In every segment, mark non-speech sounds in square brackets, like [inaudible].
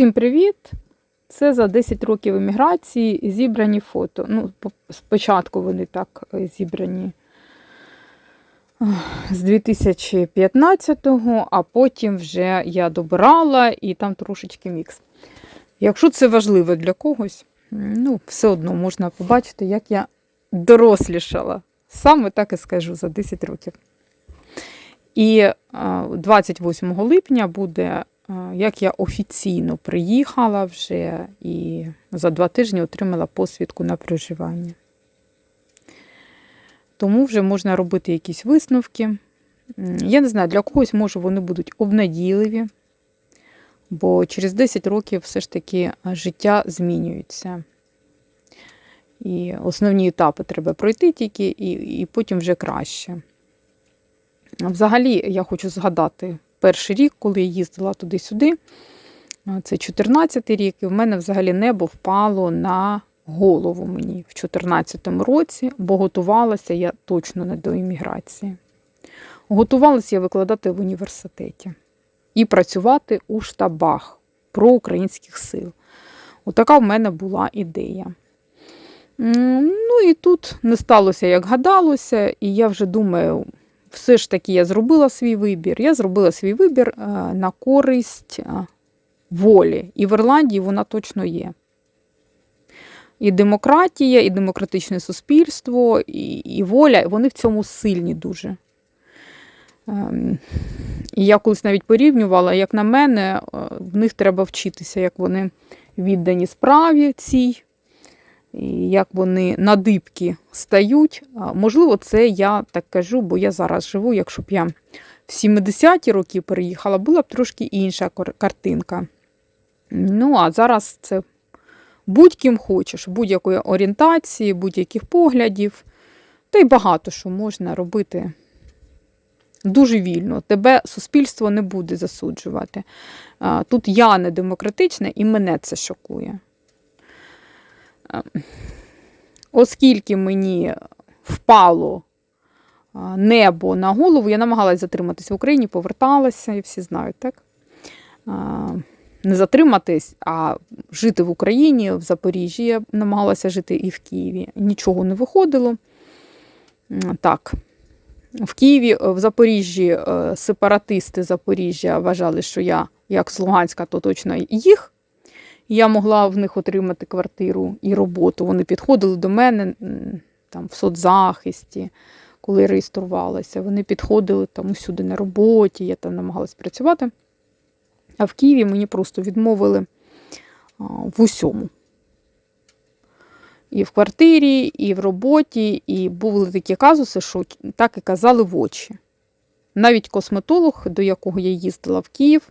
Всім привіт! Це за 10 років еміграції зібрані фото. Ну, спочатку вони так е, зібрані з 2015-го, а потім вже я добирала і там трошечки мікс. Якщо це важливо для когось, ну, все одно можна побачити, як я дорослішала. Саме так і скажу за 10 років. І е, 28 липня буде як я офіційно приїхала вже і за два тижні отримала посвідку на проживання. Тому вже можна робити якісь висновки. Я не знаю, для когось, може, вони будуть обнадійливі, бо через 10 років все ж таки життя змінюється. І основні етапи треба пройти тільки, і, і потім вже краще. Взагалі, я хочу згадати перший рік, коли я їздила туди-сюди. Це 14 рік, і в мене взагалі небо впало на голову мені в 14 році, бо готувалася я точно не до імміграції. Готувалася я викладати в університеті і працювати у штабах проукраїнських сил. Отака в мене була ідея. Ну і тут не сталося, як гадалося, і я вже думаю, все ж таки я зробила свій вибір. Я зробила свій вибір е, на користь е, волі. І в Ірландії вона точно є. І демократія, і демократичне суспільство, і, і воля, вони в цьому сильні дуже. Ем, І я колись навіть порівнювала, як на мене, е, в них треба вчитися, як вони віддані справі цій, як вони на дибки стають. Можливо, це я так кажу, бо я зараз живу. Якщо б я в 70-ті роки переїхала, була б трошки інша картинка. Ну, а зараз це будь-ким хочеш, будь-якої орієнтації, будь-яких поглядів. Та й багато що можна робити дуже вільно. Тебе суспільство не буде засуджувати. Тут я не демократична і мене це шокує. Оскільки мені впало небо на голову, я намагалась затриматись в Україні, поверталася, і всі знають, так? Не затриматись, а жити в Україні, в Запоріжжі. Я намагалася жити і в Києві. Нічого не виходило. Так. В Києві, е, в Запоріжжі е, сепаратисти Запоріжжя вважали, що я, як з Луганська, то точно їх. Я могла в них отримати квартиру і роботу. Вони підходили до мене там, в соцзахисті, коли реєструвалася. Вони підходили там усюди на роботі, я там намагалась працювати. А в Києві мені просто відмовили в усьому. І в квартирі, і в роботі, і були такі казуси, що так і казали в очі. Навіть косметолог, до якого я їздила в Київ,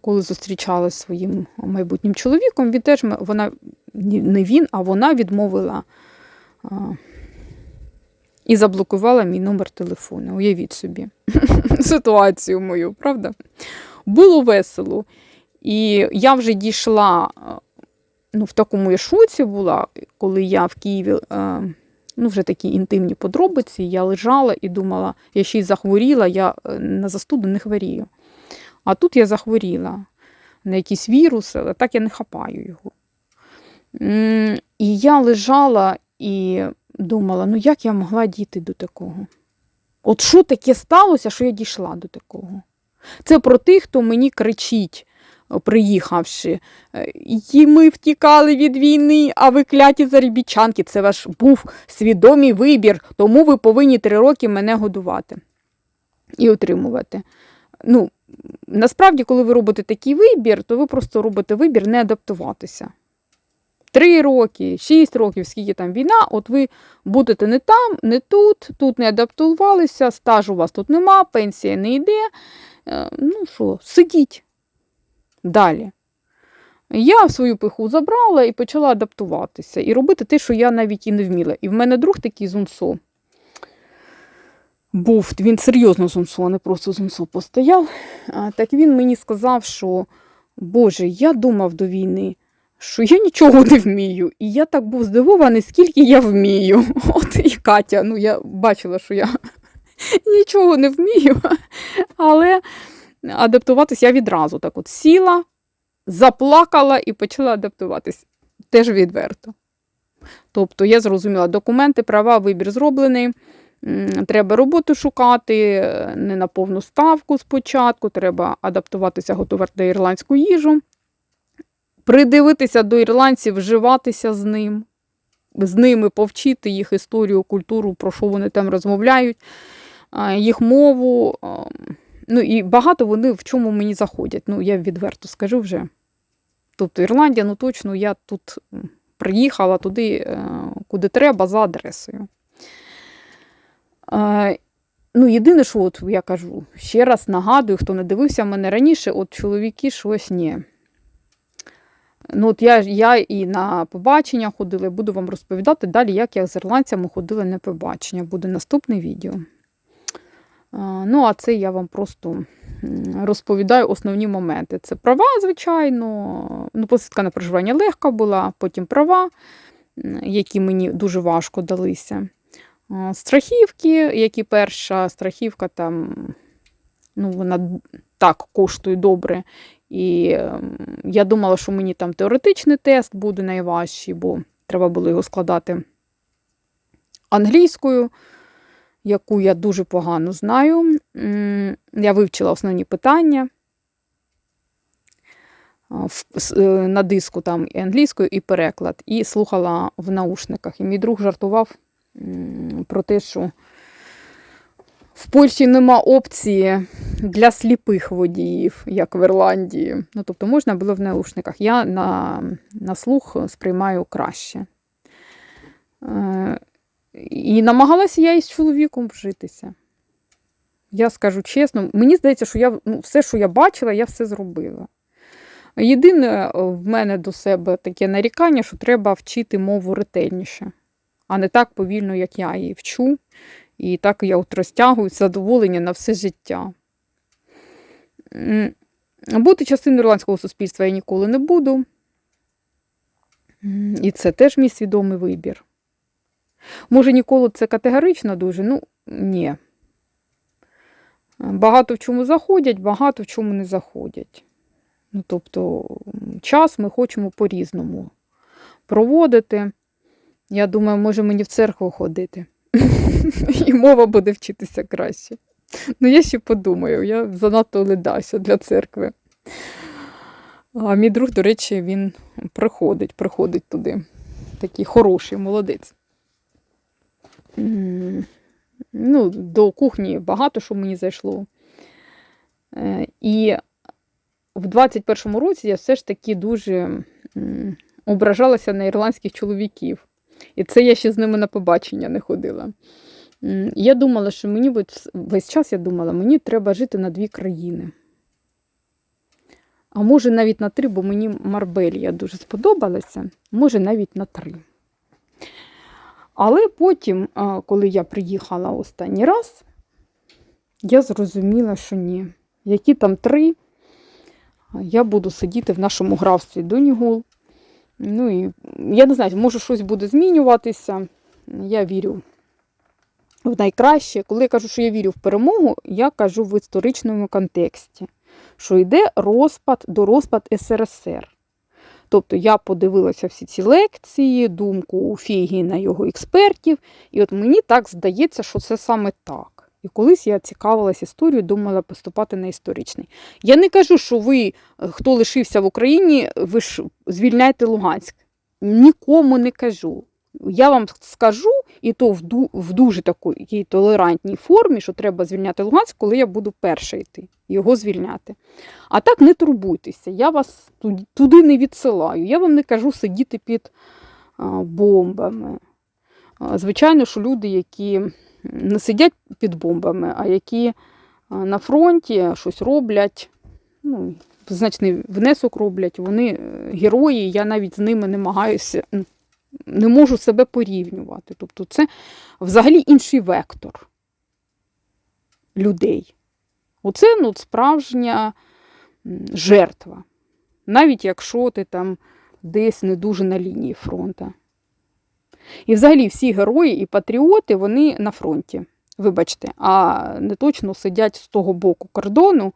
коли зустрічалася зі своїм майбутнім чоловіком, він теж вона не він, а вона відмовила і заблокувала мій номер телефону. Уявіть собі [laughs] ситуацію мою, правда? Було весело. І я вже дійшла, ну, в такому я шоці була, коли я в Києві. Ну, вже такі інтимні подробиці. Я лежала і думала, я ще й захворіла, я е, на застуду не хворію. А тут я захворіла на якийсь вірус, але так я не хапаю його. І я лежала і думала, ну як я могла дійти до такого? От що таке сталося, що я дійшла до такого? Це про тих, хто мені кричить, приїхавши. е, І ми втікали від війни, а ви кляті зарібічанки. Це ваш був свідомий вибір, тому ви повинні три роки мене годувати і утримувати. Ну, насправді, коли ви робите такий вибір, то ви просто робите вибір не адаптуватися. Три роки, шість років, скільки там війна, от ви будете не там, не тут, тут не адаптувалися, стажу у вас тут нема, пенсія не йде. Е, Ну що, сидіть далі. Я свою пиху забрала і почала адаптуватися і робити те, що я навіть і не вміла. І в мене друг такий зунсо був, він серйозно зунсо, а не просто зунсо постояв. Так він мені сказав, що Боже, я думав до війни, що я нічого не вмію. І я так був здивований, скільки я вмію. [laughs] От і Катя, ну я бачила, що я [laughs] нічого не вмію, [laughs] але адаптуватись я відразу так от сіла, заплакала і почала адаптуватись. Теж відверто. Тобто, я зрозуміла, документи, права, вибір зроблений. Треба роботу шукати не на повну ставку спочатку, треба адаптуватися, готувати ірландську їжу, придивитися до ірландців, вживатися з ним, з ними повчити їх історію, культуру, про що вони там розмовляють, їх мову. Ну і багато вони в чому мені заходять. Ну, я відверто скажу вже. Тобто Ірландія, ну точно я тут приїхала туди, е, куди треба, за адресою. Ну, єдине, що от я кажу, ще раз нагадую, хто не дивився мене раніше, от чоловіки щось ні. Ну, от я, я і на побачення ходила, буду вам розповідати далі, як я з ірландцями ходила на побачення. Буде наступне відео. Ну, а це я вам просто розповідаю основні моменти. Це права, звичайно. Ну, посадка на проживання легка була, потім права, які мені дуже важко далися. А, Страхівки, які перша страхівка там, ну, вона так коштує добре. І ем, я думала, що мені там теоретичний тест буде найважчий, бо треба було його складати англійською, яку я дуже погано знаю. Я вивчила основні питання. С- е, На диску там і англійською, і переклад, і слухала в наушниках. І мій друг жартував про те, що в Польщі нема опції для сліпих водіїв, як в Ірландії. Ну, тобто можна було в наушниках. Я на, на слух сприймаю краще. Е, і намагалася я із чоловіком вжитися. Я скажу чесно, мені здається, що я, ну, все, що я бачила, я все зробила. Єдине е, в мене до себе таке нарікання, що треба вчити мову ретельніше, а не так повільно, як я її вчу. І так я от розтягую задоволення на все життя. Бути частиною ірландського суспільства я ніколи не буду. І це теж мій свідомий вибір. Може, ніколи це категорично дуже? Ну, ні. Багато в чому заходять, багато в чому не заходять. Ну, тобто, час ми хочемо по-різному проводити. Я думаю, може мені в церкву ходити. [laughs] І мова буде вчитися краще. Ну, я ще подумаю, я занадто ледася для церкви. А мій друг, до речі, він приходить, приходить туди. Такий хороший молодець. Ну, до кухні багато що мені зайшло. Е, І в 21-му році я все ж таки дуже ображалася на ірландських чоловіків. І це я ще з ними на побачення не ходила. Я думала, що мені весь час я думала, мені треба жити на дві країни. А може навіть на три, бо мені Марбелія дуже сподобалася, може навіть на три. Але потім, коли я приїхала останній раз, я зрозуміла, що ні. Які там три, я буду сидіти в нашому графстві Донігол. Ну і я не знаю, може щось буде змінюватися. Я вірю в найкраще. Коли я кажу, що я вірю в перемогу, я кажу в історичному контексті, що йде розпад до розпад СРСР. Тобто я подивилася всі ці лекції, думку у Фейгіна, його експертів, і от мені так здається, що це саме так. І колись я цікавилась історією, думала поступати на історичний. Я не кажу, що ви, е, хто лишився в Україні, ви ж звільняйте Луганськ. Нікому не кажу. Я вам скажу, і то в, ду, в дуже такій толерантній формі, що треба звільняти Луганськ, коли я буду перша йти, його звільняти. А так не турбуйтеся, я вас туди, не відсилаю. Я вам не кажу сидіти під бомбами. Звичайно, що люди, які не сидять під бомбами, а які на фронті щось роблять, ну, значний внесок роблять, вони е, герої, я навіть з ними намагаюся, не можу себе порівнювати. Тобто це взагалі інший вектор людей. Оце ну, справжня жертва. Навіть якщо ти там десь не дуже на лінії фронту. І взагалі всі герої і патріоти, вони на фронті. Вибачте, а не точно сидять з того боку кордону,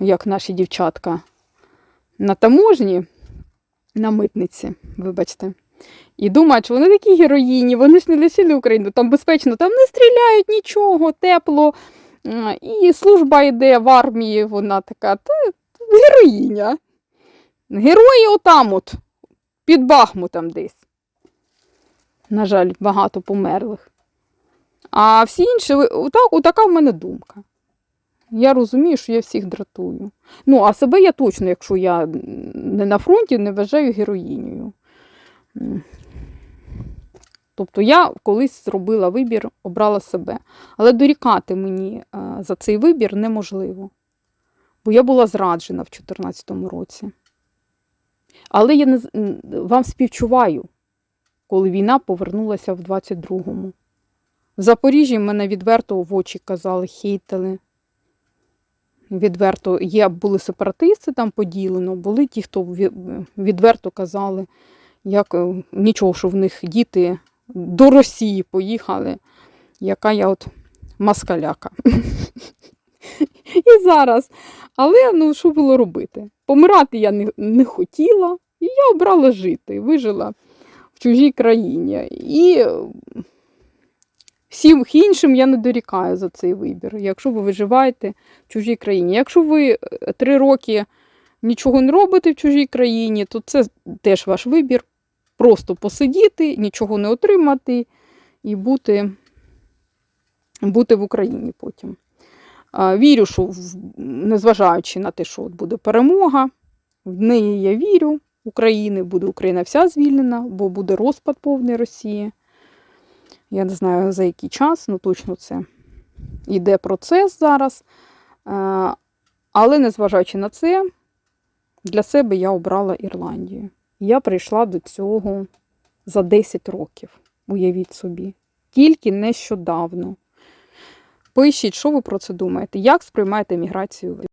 як наші дівчатка на таможні, на митниці, вибачте. І думають, що вони такі героїні, вони ж не лишили Україну, там безпечно, там не стріляють нічого, тепло. І служба йде в армії, вона така, та героїня. Герої отам от, під Бахмутом десь. На жаль, багато померлих. А всі інші, отак, отака в мене думка. Я розумію, що я всіх дратую. Ну, а себе я точно, якщо я не на фронті, не вважаю героїнею. Тобто я колись зробила вибір, обрала себе. Але дорікати мені е, за цей вибір неможливо. Бо я була зраджена в 2014 році. Але я не, вам співчуваю, коли війна повернулася в 22-му. В Запоріжжі мене відверто в очі казали, хейтили. Відверто є, були сепаратисти там поділено, були ті, хто відверто казали, як е, нічого, що в них діти до Росії поїхали, яка я от москаляка. І зараз. Але ну, що було робити? Помирати я не, не хотіла, і я обрала жити, вижила в чужій країні. І всім іншим я не дорікаю за цей вибір, якщо ви виживаєте в чужій країні. Якщо ви е, три роки нічого не робите в чужій країні, то це теж ваш вибір. Просто посидіти, нічого не отримати і бути, бути в Україні потім. Вірю, що незважаючи на те, що буде перемога, в неї я вірю. України буде Україна вся звільнена, бо буде розпад повний Росії. Я не знаю за який час, ну точно це йде процес зараз. Е, Але незважаючи на це, для себе я обрала Ірландію. Я прийшла до цього за 10 років, уявіть собі. Тільки нещодавно. Пишіть, що ви про це думаєте, як сприймаєте міграцію?